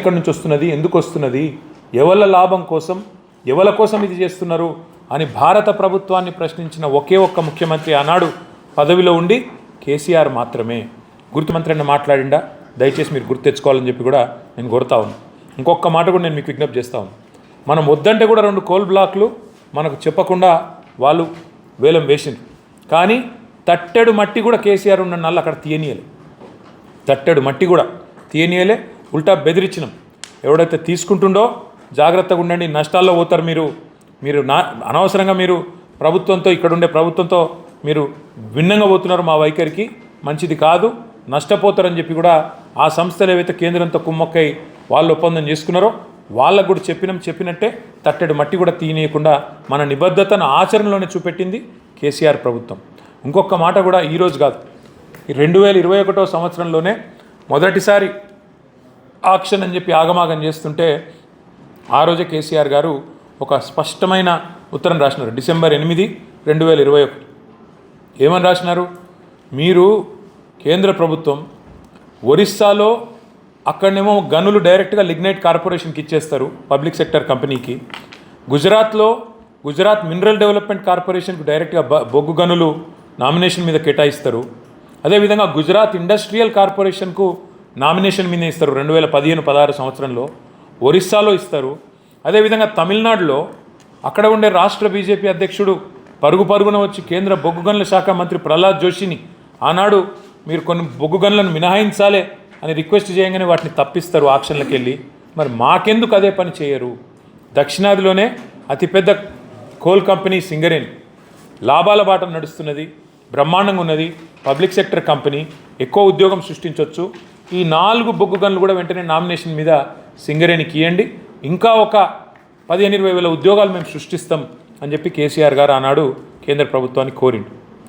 ఎక్కడి నుంచి వస్తున్నది? ఎందుకు వస్తున్నది? ఎవల లాభం కోసం? ఎవల కోసం ఇది చేస్తున్నారు? అని భారత ప్రభుత్వాన్ని ప్రశ్నించిన ఒకే ఒక్క ముఖ్యమంత్రి ఆనాడు పదవిలో ఉండి కేసీఆర్ మాత్రమే. గుర్తుమంత్రి అన్న మాట్లాడిండా? దయచేసి మీరు గుర్తు తెచ్చుకోవాలని చెప్పి కూడా నేను కోరుతా ఉన్నాను ఇంకొక మాట కూడా నేను మీకు విజ్ఞప్తి చేస్తా ఉన్నాను మనం వద్దంటే కూడా రెండు కోల్ బ్లాక్లు మనకు చెప్పకుండా వాళ్ళు వేలం వేసిండ్రు. కానీ తట్టెడు మట్టి కూడా కేసీఆర్ ఉన్న నల్ల అక్కడ తీయనీయలే. తట్టెడు మట్టి కూడా తీయనీయలే. ఉల్టా బెదిరించినాం. ఎవడైతే తీసుకుంటుండో జాగ్రత్తగా ఉండండి నష్టాల్లో పోతారు మీరు. మీరు నా అనవసరంగా మీరు ప్రభుత్వంతో ఇక్కడ ఉండే ప్రభుత్వంతో మీరు భిన్నంగా పోతున్నారు మా వైఖరికి. మంచిది కాదు నష్టపోతారని చెప్పి కూడా ఆ సంస్థలు ఏవైతే కేంద్రంతో కుమ్మక్కై వాళ్ళు ఒప్పందం చేసుకున్నారో వాళ్ళకు కూడా చెప్పినాం చెప్పినట్టే తట్టెడు మట్టి కూడా తీయనీయకుండా మన నిబద్ధతను ఆచరణలోనే చూపెట్టింది కేసీఆర్ ప్రభుత్వం. ఇంకొక మాట కూడా ఈరోజు కాదు. ఈ రెండు వేల ఇరవై ఒకటో సంవత్సరంలోనే మొదటిసారి ఆక్షన్ అని చెప్పి ఆగమాగం చేస్తుంటే ఆ రోజే కేసీఆర్ గారు ఒక స్పష్టమైన ఉత్తరం రాసినారు. డిసెంబర్ ఎనిమిది రెండు వేల ఇరవై ఒకటి. ఏమని రాసినారు? మీరు కేంద్ర ప్రభుత్వం ఒరిస్సాలో అక్కడనేమో గనులు డైరెక్ట్గా లిగ్నైట్ కార్పొరేషన్కి ఇచ్చేస్తారు పబ్లిక్ సెక్టర్ కంపెనీకి. గుజరాత్లో గుజరాత్ మినరల్ డెవలప్మెంట్ కార్పొరేషన్కి డైరెక్ట్గా బొగ్గు గనులు నామినేషన్ మీద కేటాయిస్తారు. అదేవిధంగా గుజరాత్ ఇండస్ట్రియల్ కార్పొరేషన్కు నామినేషన్ మీద ఇస్తారు రెండు వేల పదిహేను పదహారు సంవత్సరంలో. ఒరిస్సాలో ఇస్తారు. అదేవిధంగా తమిళనాడులో అక్కడ ఉండే రాష్ట్ర బీజేపీ అధ్యక్షుడు పరుగు పరుగున వచ్చి కేంద్ర బొగ్గు గనుల శాఖ మంత్రి ప్రహ్లాద్ జోషిని ఆనాడు మీరు కొన్ని బొగ్గు గనులను మినహాయించాలే అని రిక్వెస్ట్ చేయగానే వాటిని తప్పిస్తారు ఆక్షన్లకు వెళ్ళి మరి మాకెందుకు అదే పని చేయరు? దక్షిణాదిలోనే అతిపెద్ద కోల్ కంపెనీ సింగరేణి. లాభాల బాట నడుస్తున్నది బ్రహ్మాండంగా ఉన్నది పబ్లిక్ సెక్టర్ కంపెనీ ఎక్కువ ఉద్యోగం సృష్టించవచ్చు ఈ నాలుగు బొగ్గు గన్లు కూడా వెంటనే నామినేషన్ మీద సింగరేణికి ఇవ్వండి ఇంకా ఒక పదిహేను ఇరవై వేల ఉద్యోగాలు మేము సృష్టిస్తాం అని చెప్పి కేసీఆర్ గారు ఆనాడు కేంద్ర ప్రభుత్వాన్ని కోరిండు.